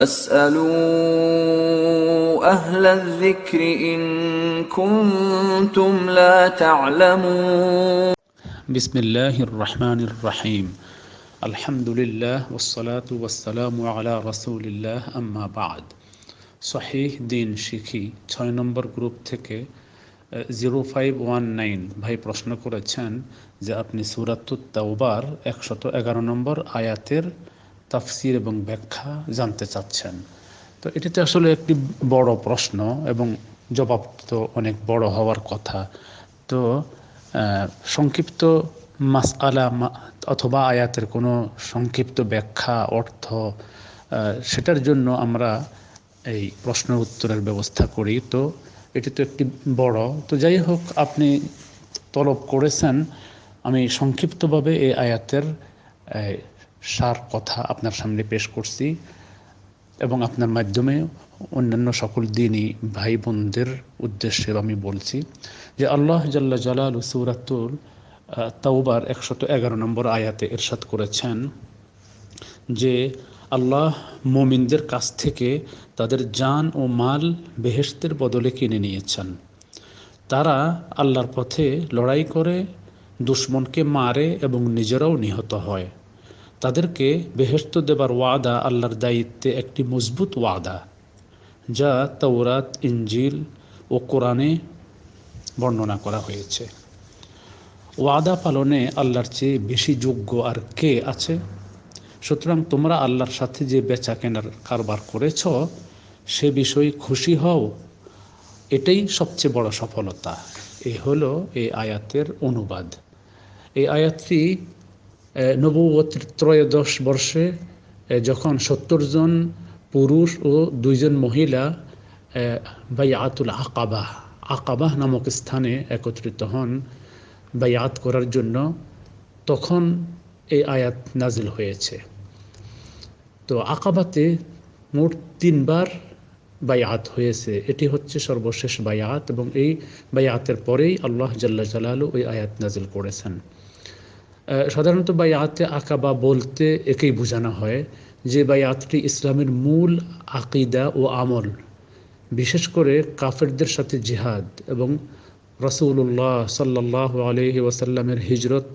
فاسألوا أهل الذكر إن كنتم لا تعلمون بسم الله الرحمن الرحيم الحمد لله والصلاة والسلام على رسول الله أما بعد সহিহ দিন শিখি ছয় নম্বর গ্রুপ থেকে জিরো ফাইভ ওয়ান নাইন ভাই প্রশ্ন করেছেন যে আপনি সুরাতুত তাওবার একশত এগারো নম্বর আয়াতের তাফসির এবং ব্যাখ্যা জানতে চাচ্ছেন। তো এটিতে আসলে একটি বড় প্রশ্ন এবং জবাব তো অনেক বড় হওয়ার কথা। তো সংক্ষিপ্ত মাস আলা অথবা আয়াতের কোনো সংক্ষিপ্ত ব্যাখ্যা, অর্থ সেটার জন্য আমরা এই প্রশ্ন উত্তরের ব্যবস্থা করি। তো, এটি তো একটি বড়। তো যাই হোক, আপনি তলব করেছেন। আমি সংক্ষিপ্তভাবে এই আয়াতের সার কথা আপনার সামনে পেশ করছি এবং আপনার মাধ্যমে অন্যান্য সকল দিনই ভাই বোনদের উদ্দেশ্যে আমি বলছি যে আল্লাহ জাল্লা জালাল সুরাতুল তাওবার একশত এগারো নম্বর আয়াতে এরশাদ করেছেন যে আল্লাহ মোমিনদের কাছ থেকে তাদের জান ও মাল বেহেশতের বদলে কিনে নিয়েছেন। তারা আল্লাহর পথে লড়াই করে, দুশ্মনকে মারে এবং নিজেরাও নিহত হয়। তাদেরকে বেহেশত দেবার ওয়াদা আল্লাহর দায়িত্বে একটি মজবুত ওয়াদা, যা তৌরাত ইঞ্জিল ও কোরআনে বর্ণনা করা হয়েছে। ওয়াদা পালনে আল্লাহর চেয়ে বেশি যোগ্য আর কে আছে? সুতরাং তোমরা আল্লাহর সাথে যে বেচা কেনার কারবার করেছ, সে বিষয়ে খুশি হও। এটাই সবচেয়ে বড় সফলতা। এ হলো এই আয়াতের অনুবাদ। এই আয়াতটি নবুয়তির ত্রয়োদশ বর্ষে যখন সত্তর জন পুরুষ ও দুইজন মহিলা বাইয়াতুল আকাবাহ আকাবাহ নামক স্থানে একত্রিত হন বাইয়াত করার জন্য, তখন এই আয়াত নাজিল হয়েছে। তো আকাবাতে মোট তিনবার বায়াত হয়েছে। এটি হচ্ছে সর্বশেষ বায়াত এবং এই বায়াতের পরেই আল্লাহ জাল্লা জালালু ওই আয়াত নাজিল করেছেন। সাধারণত বায়াতে আকাবা বলতে একেই বোঝানো হয় যে বায়াতটি ইসলামের মূল আকিদা ও আমল, বিশেষ করে কাফেরদের সাথে জিহাদ এবং রসুল্লাহ সাল্লাহ আলহি ওয়াসাল্লামের হিজরত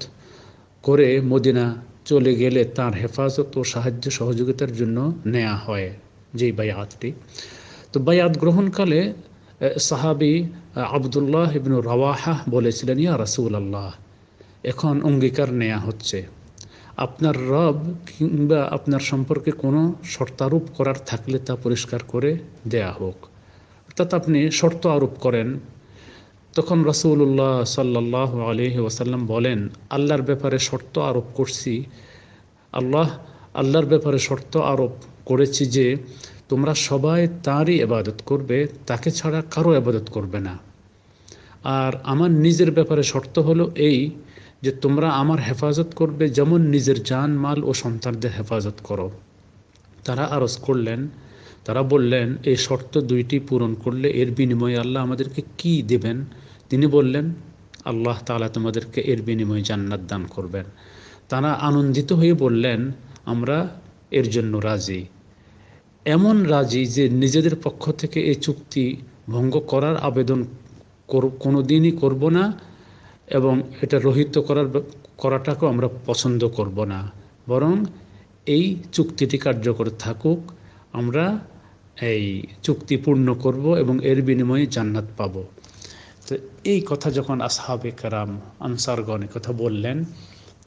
করে মদিনা চলে গেলে তার হেফাজত ও সাহায্য সহযোগিতার জন্য নেওয়া হয় যেই বায়াতটি। তো বায়াত গ্রহণকালে সাহাবি আবদুল্লাহ ইবনু রাওয়াহা বলেছিলেন, ইয়া রাসুল আল্লাহ এখন অঙ্গীকার নেওয়া হচ্ছে। আপনার রব কিংবা আপনার সম্পর্কে কোনো শর্তারোপ করার থাকলে তা পরিষ্কার করে দেয়া হোক। অর্থাৎ আপনি শর্ত আরোপ করেন। তখন রসুল্লাহ সাল্লাহ আলহি ওয়াসাল্লাম বলেন, আল্লাহর ব্যাপারে শর্ত আরোপ করছি। আল্লাহ, আল্লাহর ব্যাপারে শর্ত আরোপ করেছি যে, তোমরা সবাই তাঁরই এবাদত করবে, তাকে ছাড়া কারও এবাদত করবে না। আর আমার নিজের ব্যাপারে শর্ত হলো এই যে তোমরা আমার হেফাজত করবে যেমন নিজের জান, মাল ও সন্তানদের হেফাজত করো। তারা আরজ করলেন, তারা বললেন এই শর্ত দুইটি পূরণ করলে এর বিনিময়ে আল্লাহ আমাদেরকে কি দেবেন? তিনি বললেন, আল্লাহ তাআলা তোমাদেরকে এর বিনিময়ে জান্নাত দান করবেন। তারা আনন্দিত হয়ে বললেন, আমরা এর জন্য রাজি। এমন রাজি যে নিজেদের পক্ষ থেকে এই চুক্তি ভঙ্গ করার আবেদন কর- কোনোদিনই করব না এবং এটা রহিত করার করাটাকেও আমরা পছন্দ করব না। বরং এই চুক্তিটি কার্যকর থাকুক, আমরা এই চুক্তি পূর্ণ করব এবং এর বিনিময়ে জান্নাত পাব। তো এই কথা যখন আসহাবে কারাম, আনসারগণ কথা বললেন,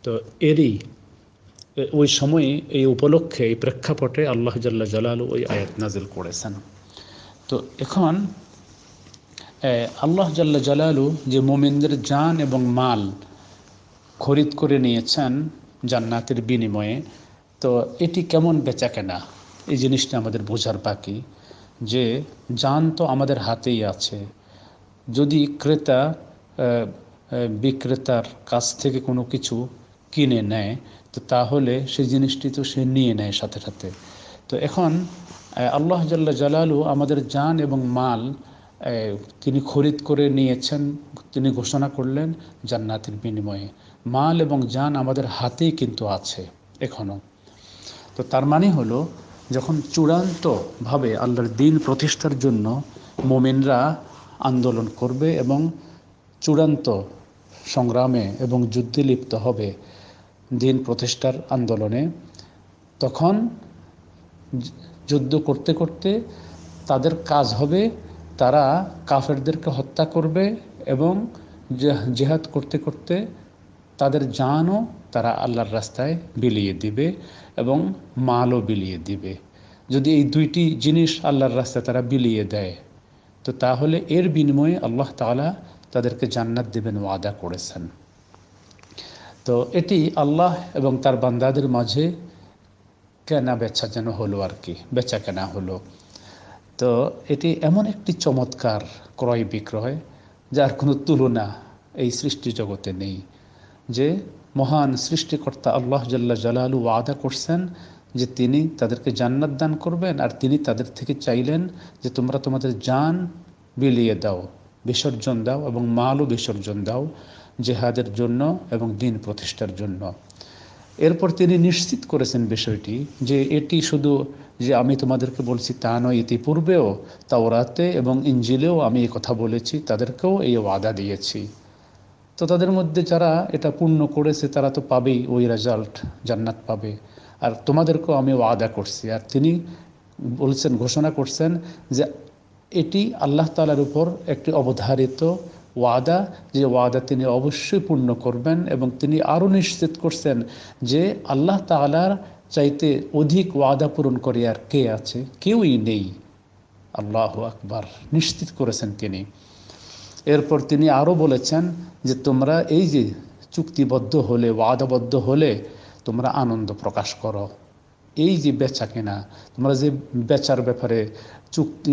তো এরই ওই সময়ে, এই উপলক্ষে, এই প্রেক্ষাপটে আল্লাহ জাল্লা জালালু ওই আয়াত নাজিল করেছেন। তো এখন আল্লাহ জাল্লা জালালু যে মোমিনদের জান এবং মাল খরিদ করে নিয়েছেন জান্নাতের বিনিময়ে, তো এটি কেমন বেচা কেনা এই জিনিসটা আমাদের বোঝার বাকি যে জান তো আমাদের হাতেই আছে। যদি ক্রেতা বিক্রেতার কাছ থেকে কোনো কিছু কিনে নেয়, তো তাহলে সেই জিনিসটি তো সে নিয়ে নেয় সাথে সাথে। তো এখন আল্লাহ জাল্লা জালালু আমাদের জান এবং মাল তিনি খরিদ করে নিয়েছেন, তিনি ঘোষণা করলেন জান্নাতের বিনিময়ে। মাল এবং জান আমাদের হাতেই কিন্তু আছে এখনও তো তার মানে হলো, যখন চূড়ান্তভাবে আল্লাহর দিন প্রতিষ্ঠার জন্য মোমেনরা আন্দোলন করবে এবং চূড়ান্ত সংগ্রামে এবং যুদ্ধে লিপ্ত হবে দিন প্রতিষ্ঠার আন্দোলনে, তখন যুদ্ধ করতে করতে তাদের কাজ হবে তারা কাফেরদেরকে হত্যা করবে এবং জেহাদ করতে করতে তাদের জানও তারা আল্লাহর রাস্তায় বিলিয়ে দিবে এবং মালও বিলিয়ে দিবে। যদি এই দুইটি জিনিস আল্লাহর রাস্তায় তারা বিলিয়ে দেয়, তো তাহলে এর বিনিময়ে আল্লাহ তালা তাদেরকে জান্নাত দেবেন ওয়াদা করেছেন। তো এটি আল্লাহ এবং তার বান্দাদের মাঝে কেনা বেচা যেন হলো আর কি, বেচা কেনা হলো। তো এটি এমন একটি চমৎকার ক্রয় বিক্রয় যার কোনো তুলনা এই সৃষ্টি জগতে নেই, যে মহান সৃষ্টিকর্তা আল্লাহ জাল্লা জালালু ওয়াদা করছেন যে তিনি তাদেরকে জান্নাত দান করবেন আর তিনি তাদের থেকে চাইলেন যে তোমরা তোমাদের জান বিলিয়ে দাও, বিসর্জন দাও এবং মালও বিসর্জন দাও জেহাদের জন্য এবং দিন প্রতিষ্ঠার জন্য। এরপর তিনি নিশ্চিত করেছেন বিষয়টি যে এটি শুধু যে আমি তোমাদেরকে বলছি তা নয়, ইতিপূর্বেও তাওরাতে এবং ইঞ্জিলেও আমি এই কথা বলেছি, তাদেরকেও এই ওয়াদা দিয়েছি। তো তাদের মধ্যে যারা এটা পূর্ণ করেছে, তারা তো পাবেই ওই রেজাল্ট জান্নাত পাবে। আর তোমাদেরকেও আমি ওয়াদা করছি। আর তিনি বলছেন, ঘোষণা করছেন যে এটি আল্লাহ তালার উপর একটি অবধারিত ওয়াদা, যে ওয়াদা তিনি অবশ্যই পূর্ণ করবেন এবং তিনি আরও নিশ্চিত করছেন যে আল্লাহ তালার চাইতে অধিক ওয়াদা পূরণ করে আর কে আছে? কেউই নেই। আল্লাহ আকবার। নিশ্চিত করেছেন তিনি। এরপর তিনি আরও বলেছেন যে, তোমরা এই যে চুক্তিবদ্ধ হলে, ওয়াদাবদ্ধ হলে, তোমরা আনন্দ প্রকাশ করো। এই যে বেচা কেনা, তোমরা যে বেচার ব্যাপারে চুক্তি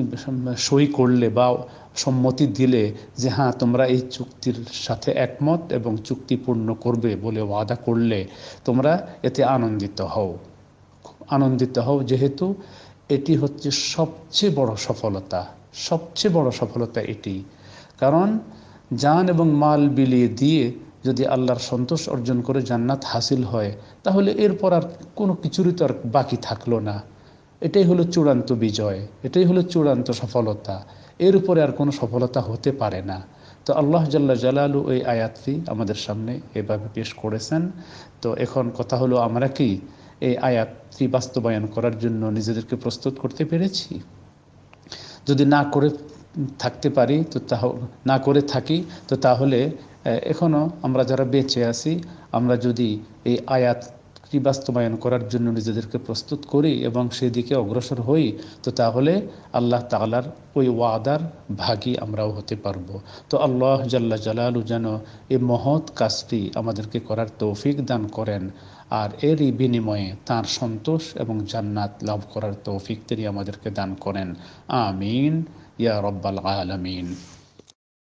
সই করলে বা সম্মতি দিলে যে হ্যাঁ তোমরা এই চুক্তির সাথে একমত এবং চুক্তি পূর্ণ করবে বলে ওয়াদা করলে, তোমরা এতে আনন্দিত হও। আনন্দিত হও। যেহেতু এটি হচ্ছে সবচেয়ে বড় সফলতা, সবচেয়ে বড় সফলতা এটি। কারণ জান এবং মাল বিলিয়ে দিয়ে যদি আল্লাহর সন্তোষ অর্জন করে জান্নাত হাসিল হয়, তাহলে এরপর আর কোনো কিছুরই তো আর বাকি থাকল না। এটাই হলো চূড়ান্ত বিজয়, এটাই হলো চূড়ান্ত সফলতা। এর উপরে আর কোনো সফলতা হতে পারে না। তো আল্লাহ জাল্লা জালালু এই আয়াতটি আমাদের সামনে এভাবে পেশ করেছেন। তো এখন কথা হলো আমরা কি এই আয়াতটি বাস্তবায়ন করার জন্য নিজেদেরকে প্রস্তুত করতে পেরেছি। যদি না করে থাকতে পারি, তো তাহ, না করে থাকি, তো তাহলে এখনও আমরা যারা বেঁচে আছি, আমরা যদি এই আয়াতটি বাস্তবায়ন করার জন্য নিজেদেরকে প্রস্তুত করি এবং সেদিকে অগ্রসর হই, তো তাহলে আল্লাহ তালার ওই ওয়াদার ভাগী আমরাও হতে পারব। তো আল্লাহ জাল্লা জালালু যেন এই মহৎ কাজটি আমাদেরকে করার তৌফিক দান করেন। আর এরই বিনিময়ে তার সন্তোষ এবং জান্নাত লাভ করার তৌফিক তিনি আমাদেরকে দান করেন। আমিন। ইয়া রব্বাল আলমিন।